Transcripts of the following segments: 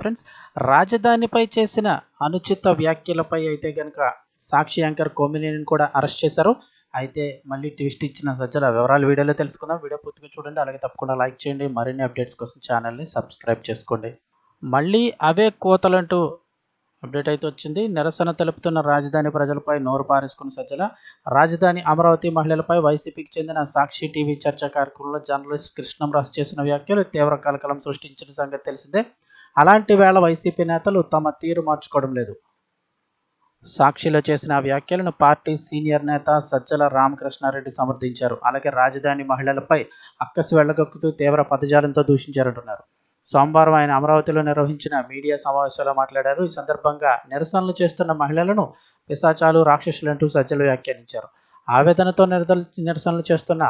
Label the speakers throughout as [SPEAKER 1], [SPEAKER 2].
[SPEAKER 1] Friends రాజధానిపై చేసిన అనుచిత వ్యాఖ్యలపై అయితే కనుక సాక్షి యాంకర్ కోమినేని కూడా అరెస్ట్ చేశారు. అయితే మళ్ళీ ట్విస్ట్ ఇచ్చిన సజ్జల వివరాలు వీడియోలో తెలుసుకుందాం. వీడియో పూర్తిగా చూడండి అలాగే తప్పకుండా లైక్ చేయండి. మరిన్ని అప్డేట్స్ కోసం ఛానల్ని సబ్స్క్రైబ్ చేసుకోండి. మళ్ళీ అవే కోతలంటూ అప్డేట్ అయితే వచ్చింది. నిరసన తెలుపుతున్న రాజధాని ప్రజలపై నోరు పారేసుకున్న సజ్జల రాజధాని అమరావతి మహిళలపై వైసీపీకి చెందిన సాక్షి టీవీ చర్చ కార్యక్రమంలో జర్నలిస్ట్ కృష్ణంరాజు చేసిన వ్యాఖ్యలు తీవ్ర కలకలం సృష్టించిన సంగతి తెలిసిందే. అలాంటి వేళ వైసీపీ నేతలు తమ తీరు మార్చుకోవడం లేదు. సాక్షిలో చేసిన వ్యాఖ్యలను పార్టీ సీనియర్ నేత సజ్జల రామకృష్ణారెడ్డి సమర్థించారు. అలాగే రాజధాని మహిళలపై అక్కసి వెళ్ళగక్కుతూ తీవ్ర పదజాలంతో దూషించారంటున్నారు. సోమవారం ఆయన అమరావతిలో నిర్వహించిన మీడియా సమావేశంలో మాట్లాడారు. ఈ సందర్భంగా నిరసనలు చేస్తున్న మహిళలను పిశాచాలు రాక్షసులంటూ సజ్జలు వ్యాఖ్యానించారు. ఆవేదనతో నిరదల నిరసనలు చేస్తున్న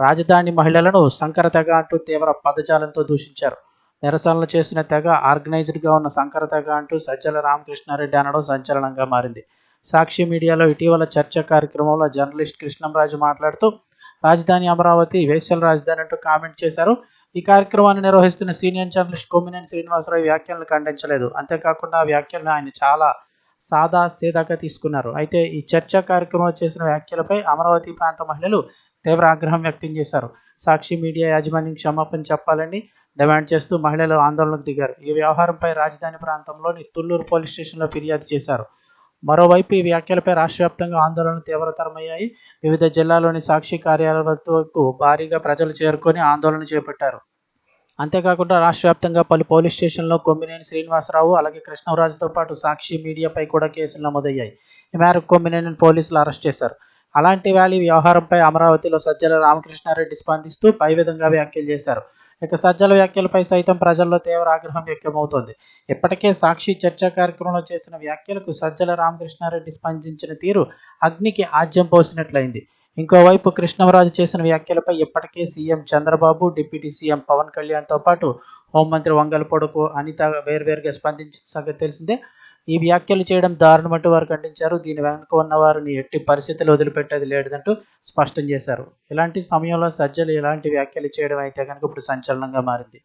[SPEAKER 1] రాజధాని మహిళలను సంకర తెగ అంటూ తీవ్ర పదజాలంతో దూషించారు. నిరసనలు చేసిన తెగ ఆర్గనైజ్డ్గా ఉన్న సంకర తెగ అంటూ సజ్జల రామకృష్ణారెడ్డి అనడం సంచలనంగా మారింది. సాక్షి మీడియాలో ఇటీవల చర్చ కార్యక్రమంలో జర్నలిస్ట్ కృష్ణంరాజు మాట్లాడుతూ రాజధాని అమరావతి వేసల రాజధాని అంటూ కామెంట్ చేశారు. ఈ కార్యక్రమాన్ని నిర్వహిస్తున్న సీనియర్ జర్నలిస్ట్ కొమ్మినేని శ్రీనివాసరావు వ్యాఖ్యలను ఖండించలేదు. అంతేకాకుండా ఆ వ్యాఖ్యలను ఆయన చాలా సాదా సీదాగా తీసుకున్నారు. అయితే ఈ చర్చా కార్యక్రమంలో చేసిన వ్యాఖ్యలపై అమరావతి ప్రాంత మహిళలు తీవ్ర ఆగ్రహం వ్యక్తం చేశారు. సాక్షి మీడియా యాజమాన్యం క్షమాపణ చెప్పాలని డిమాండ్ చేస్తూ మహిళలు ఆందోళనకు దిగారు. ఈ వ్యవహారంపై రాజధాని ప్రాంతంలోని తుళ్ళూరు పోలీస్ స్టేషన్లో ఫిర్యాదు చేశారు. మరోవైపు ఈ వ్యాఖ్యలపై రాష్ట్ర వ్యాప్తంగా ఆందోళనలు తీవ్రతరమయ్యాయి. వివిధ జిల్లాలోని సాక్షి కార్యాలయాల వద్దకు భారీగా ప్రజలు చేరుకొని ఆందోళన చేపట్టారు. అంతేకాకుండా రాష్ట్ర వ్యాప్తంగా పలు పోలీస్ స్టేషన్లో కొమ్మినేని శ్రీనివాసరావు అలాగే కృష్ణరాజుతో పాటు సాక్షి మీడియాపై కూడా కేసులు నమోదయ్యాయి. ఈ మేరకు కొమ్మినేని పోలీసులు అరెస్ట్ చేశారు. అలాంటి వ్యాలీ వ్యవహారంపై అమరావతిలో సజ్జల రామకృష్ణారెడ్డి స్పందిస్తూ పై విధంగా వ్యాఖ్యలు చేశారు. ఇక సజ్జల వ్యాఖ్యలపై సైతం ప్రజల్లో తీవ్ర ఆగ్రహం వ్యక్తమవుతోంది. ఇప్పటికే సాక్షి చర్చా కార్యక్రమంలో చేసిన వ్యాఖ్యలకు సజ్జల రామకృష్ణారెడ్డి స్పందించిన తీరు అగ్నికి ఆజ్యం పోసినట్లయింది. ఇంకోవైపు కృష్ణవరాజు చేసిన వ్యాఖ్యలపై ఇప్పటికే CM Chandrababu deputy CM Pawan కళ్యాణ్తో పాటు హోంమంత్రి వంగల పొడకు అనిత వేర్వేరుగా స్పందించిన సంగతి తెలిసిందే. ఈ వ్యాఖ్యలు చేయడం దారుణమంటూ వారు ఖండించారు. దీని వెనుక ఉన్న వారిని ఎట్టి పరిస్థితులు వదిలిపెట్టేది లేదంటూ స్పష్టం చేశారు. ఇలాంటి సమయంలో సజ్జలు ఇలాంటి వ్యాఖ్యలు చేయడం అయితే కనుక ఇప్పుడు సంచలనంగా మారింది.